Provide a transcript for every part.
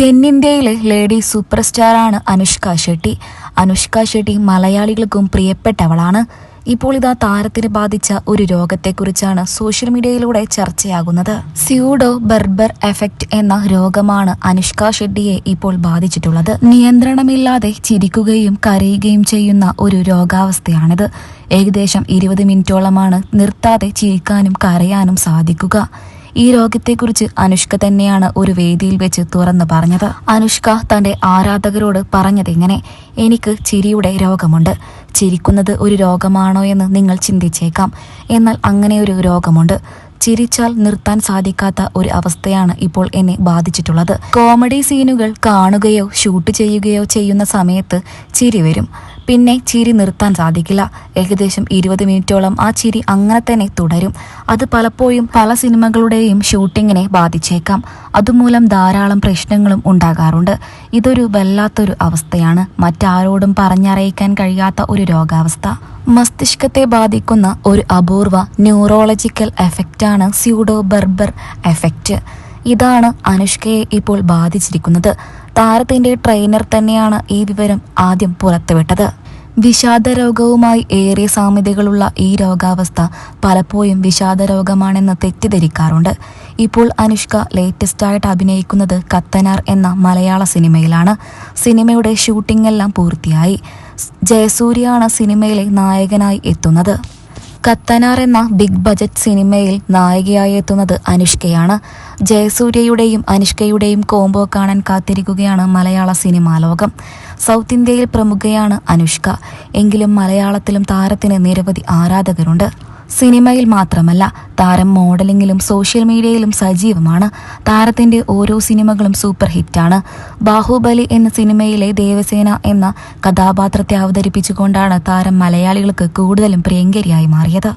തെന്നിന്ത്യയിലെ lady super സ്റ്റാറാണ് അനുഷ്ക ഷെട്ടി. അനുഷ്ക ഷെട്ടി മലയാളികൾക്കും പ്രിയപ്പെട്ടവളാണ്. ഇപ്പോൾ ഇതാ താരത്തിന് ബാധിച്ച ഒരു രോഗത്തെക്കുറിച്ചാണ് സോഷ്യൽ മീഡിയയിലൂടെ ചർച്ചയാകുന്നത്. സ്യൂഡോ ബർബർ എഫക്റ്റ് എന്ന രോഗമാണ് അനുഷ്ക ഷെട്ടിയെ ഇപ്പോൾ ബാധിച്ചിട്ടുള്ളത്. നിയന്ത്രണമില്ലാതെ ചിരിക്കുകയും കരയുകയും ചെയ്യുന്ന ഒരു രോഗാവസ്ഥയാണിത്. ഏകദേശം ഇരുപത് മിനിറ്റോളമാണ് നിർത്താതെ ചിരിക്കാനും കരയാനും സാധിക്കുക. ഈ രോഗത്തെക്കുറിച്ച് അനുഷ്ക തന്നെയാണ് ഒരു വേദിയിൽ വെച്ച് തുറന്നു പറഞ്ഞത്. അനുഷ്ക തന്റെ ആരാധകരോട് പറഞ്ഞതെങ്ങനെ എനിക്ക് ചിരിയുടെ രോഗമുണ്ട്. ചിരിക്കുന്നത് ഒരു രോഗമാണോ എന്ന് നിങ്ങൾ ചിന്തിച്ചേക്കാം. എന്നാൽ അങ്ങനെ ഒരു രോഗമുണ്ട്. ചിരിച്ചാൽ നിർത്താൻ സാധിക്കാത്ത ഒരു അവസ്ഥയാണ് ഇപ്പോൾ എന്നെ ബാധിച്ചിട്ടുള്ളത്. കോമഡി സീനുകൾ കാണുകയോ ഷൂട്ട് ചെയ്യുകയോ ചെയ്യുന്ന സമയത്ത് ചിരി വരും. പിന്നെ ചിരി നിർത്താൻ സാധിക്കില്ല. ഏകദേശം ഇരുപത് മിനിറ്റോളം ആ ചിരി അങ്ങനെ തന്നെ തുടരും. അത് പലപ്പോഴും പല സിനിമകളുടെയും ഷൂട്ടിങ്ങിനെ ബാധിച്ചേക്കാം. അതുമൂലം ധാരാളം പ്രശ്നങ്ങളും ഉണ്ടാകാറുണ്ട്. ഇതൊരു വല്ലാത്തൊരു അവസ്ഥയാണ്. മറ്റാരോടും പറഞ്ഞറിയിക്കാൻ കഴിയാത്ത ഒരു രോഗാവസ്ഥ. മസ്തിഷ്കത്തെ ബാധിക്കുന്ന ഒരു അപൂർവ ന്യൂറോളജിക്കൽ എഫക്റ്റാണ് സ്യൂഡോ ബർബർ എഫക്റ്റ്. ഇതാണ് അനുഷ്കയെ ഇപ്പോൾ ബാധിച്ചിരിക്കുന്നത്. താരത്തിന്റെ ട്രെയിനർ തന്നെയാണ് ഈ വിവരം ആദ്യം പുറത്തുവിട്ടത്. വിഷാദ രോഗവുമായി ഏറെ സാമ്യതകളുള്ള ഈ രോഗാവസ്ഥ പലപ്പോഴും വിഷാദ രോഗമാണെന്ന് തെറ്റിദ്ധരിക്കാറുണ്ട്. ഇപ്പോൾ അനുഷ്ക ലേറ്റസ്റ്റായിട്ട് അഭിനയിക്കുന്നത് കത്തനാർ എന്ന മലയാള സിനിമയിലാണ്. സിനിമയുടെ ഷൂട്ടിംഗ് എല്ലാം പൂർത്തിയായി. ജയസൂര്യയാണ് സിനിമയിലെ നായകനായി എത്തുന്നത്. കത്തനാർ എന്ന ബിഗ് ബജറ്റ് സിനിമയിൽ നായികയായി എത്തുന്നത് അനുഷ്കയാണ്. ജയസൂര്യയുടെയും അനുഷ്കയുടെയും കോംബോ കാണാൻ കാത്തിരിക്കുകയാണ് മലയാള സിനിമാ ലോകം. സൗത്ത് ഇന്ത്യയിൽ പ്രമുഖയാണ് അനുഷ്ക. എങ്കിലും മലയാളത്തിലും താരത്തിന് നിരവധി ആരാധകരുണ്ട്. സിനിമയിൽ മാത്രമല്ല താരം മോഡലിംഗിലും സോഷ്യൽ മീഡിയയിലും സജീവമാണ്. താരത്തിന്റെ ഓരോ സിനിമകളും സൂപ്പർ ഹിറ്റാണ് ബാഹുബലി എന്ന സിനിമയിലെ ദേവസേന എന്ന കഥാപാത്രത്തെ അവതരിപ്പിച്ചുകൊണ്ടാണ് താരം മലയാളികൾക്ക് കൂടുതലും പ്രിയങ്കരിയായി മാറിയത്.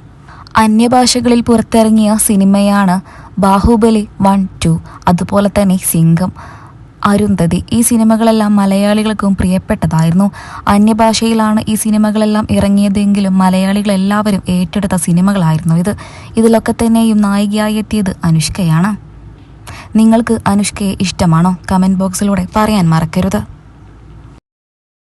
അന്യഭാഷകളിൽ പുറത്തിറങ്ങിയ സിനിമയാണ് ബാഹുബലി വൺ ടു അതുപോലെ തന്നെ സിംഗം. അരുന്ധതി. ഈ സിനിമകളെല്ലാം മലയാളികൾക്കും പ്രിയപ്പെട്ടതായിരുന്നു. അന്യഭാഷയിലാണ് ഈ സിനിമകളെല്ലാം ഇറങ്ങിയതെങ്കിലും മലയാളികൾ എല്ലാവരും ഏറ്റെടുത്ത സിനിമകളായിരുന്നു ഇത്. ഇതിലൊക്കെ തന്നെയും നായികയായി എത്തിയത് അനുഷ്കയാണ്. നിങ്ങൾക്ക് അനുഷ്കയെ ഇഷ്ടമാണോ? കമന്റ് ബോക്സിലൂടെ പറയാൻ മറക്കരുത്.